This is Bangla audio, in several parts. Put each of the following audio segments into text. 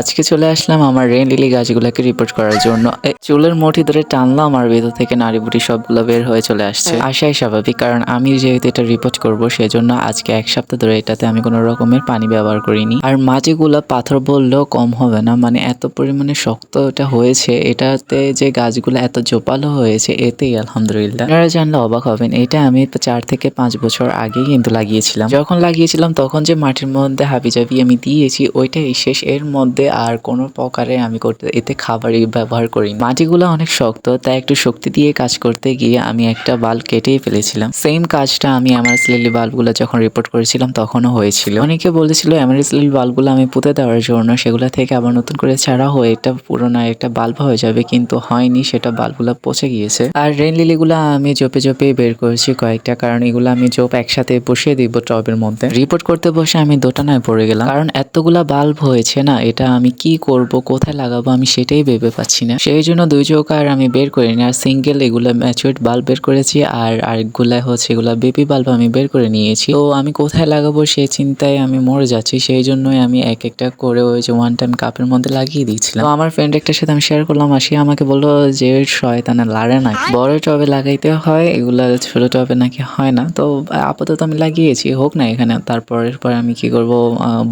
আজকে চলে আসলাম আমার রেন লিলি গাছগুলোকে রিপোর্ট করার জন্য। চুলের মুঠি ধরে টানলাম আর ভেতর থেকে নারী বুটি সবগুলো বের হয়ে চলে আসছে। আশাই স্বাভাবিক কারণ আমি যেহেতু এটা রিপোর্ট করব সেজন্য আজকে এক সপ্তাহ ধরে এটাতে আমি কোনো রকমের পানি ব্যবহার করিনি। আর মাটিগুলো পাথর বললেও কম হবে না মানে এত পরিমাণে শক্ত এটা হয়েছে এটাতে যে গাছগুলো এত জোপালো হয়েছে এতেই আলহামদুলিল্লাহ। আপনারা জানলে অবাক হবেন এটা আমি চার থেকে পাঁচ বছর আগেই কিন্তু লাগিয়েছিলাম। যখন লাগিয়েছিলাম তখন যে মাটির মধ্যে হাবিজাবি আমি দিয়েছি ওইটাই শেষ। এর মধ্যে আর কোনো প্রকারে আমি করতে, এতে খাবারই ব্যবহার করি মাটিগুলো অনেক শক্ত, তাই একটু শক্তি দিয়ে কাজ করতে গিয়ে আমি একটা বাল্ব কেটেই ফেলেছিলাম। সেম কাজটা আমি আমার লিলি বাল্বগুলো যখন রিপোর্ট করেছিলাম তখনও হয়েছিল। অনেকে বলেছিল এমারিস লিলি বাল্বগুলো আমি পুঁতে দেওয়ার জন্য সেগুলো থেকে আবার নতুন করে ছাড়া হয়ে এটা পুরোনো একটা বাল্ব হয়ে যাবে, কিন্তু হয়নি, সেটা বাল্বগুলো পচে গিয়েছে। আর রেন লিলিগুলো আমি জোপে জোপে বের করেছি কয়েকটা, কারণ এগুলো আমি জোপ একসাথে বসিয়ে দিব টবের মধ্যে। রিপোর্ট করতে বসে আমি দোটানায় পড়ে গেলাম, কারণ এতগুলা বাল্ব হয়েছে না, এটা আমি কি করব, কোথায় লাগাবো, আমি সেটাই ভেবে পাচ্ছি না। সেই জন্য দুই চৌকা আর আমি বের করি করিনি, আর সিঙ্গেল এগুলো ম্যাচুয়ার্ড বাল্ব বের করেছি, আর আরেকগুলা হচ্ছে এগুলো বেবি বাল্ব আমি বের করে নিয়েছি। তো আমি কোথায় লাগাবো সেই চিন্তায় আমি মরে যাচ্ছি, সেই জন্যই আমি এক একটা করে ওই যে ওয়ান টাইম কাপের মধ্যে লাগিয়ে দিয়েছিলাম। তো আমার ফ্রেন্ড একটার সাথে আমি শেয়ার করলাম, আসি আমাকে বলল যে, শয়তানে লাড়ে না, বড় টবে লাগাইতে হয়, এগুলা ছোট টবে নাকি হয় না। তো আপাতত আমি লাগিয়েছি, হোক না এখানে, তারপরের পর আমি কি করব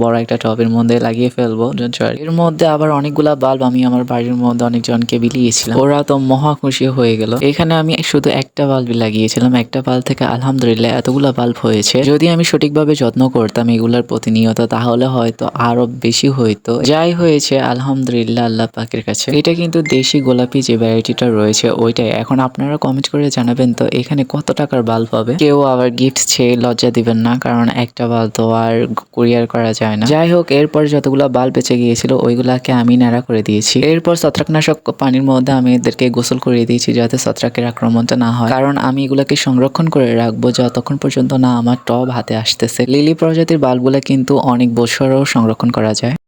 বড় একটা টবের মধ্যে লাগিয়ে ফেলব। Sorry. এর মধ্যে আবার অনেকগুলা বাল্ব আমি আমার বাড়ির মধ্যে অনেকজনকে বিলিয়েছিলাম। ওরা তো মহা খুশি হয়ে গেল। এখানে আমি শুধু একটা বাল্ব লাগিয়েছিলাম। একটা বাল্ব থেকে আলহামদুলিল্লাহ এতগুলা বাল্ব হয়েছে। যদি আমি সঠিকভাবে যত্ন করতাম এগুলার প্রতিনিয়ত, তাহলে হয়তো আরও বেশি হইতো। যাই হয়েছে, আলহামদুলিল্লাহ আল্লাহ পাকের কাছে। এটা কিন্তু দেশি গোলাপি যে ভ্যারাইটিটা রয়েছে, ওইটাই। এখন আপনারা কমেন্ট করে জানাবেন, তো এখানে কত টাকার বাল্ব হবে? কেউ আবার গিফট চেয়ে লজ্জা দিবেন না, কারণ একটা বাল্ব তো আর কুরিয়ার করা যায় না। যাই হোক, এরপর যতগুলো বাল্ব বেঁচে গিয়েছিল ওইগুলাকে আমি নাড়া করে দিয়েছি। এরপর ছত্রাকনাশক পানির মধ্যে আমি এদেরকে গোসল করিয়ে দিয়েছি, যাতে ছত্রাকের আক্রমণটা না হয়। কারণ আমি এগুলাকে সংরক্ষণ করে রাখব যতক্ষণ পর্যন্ত না আমার টব হাতে আসতেছে। লিলি প্রজাতির বাল্বগুলো কিন্তু অনেক বছরও সংরক্ষণ করা যায়।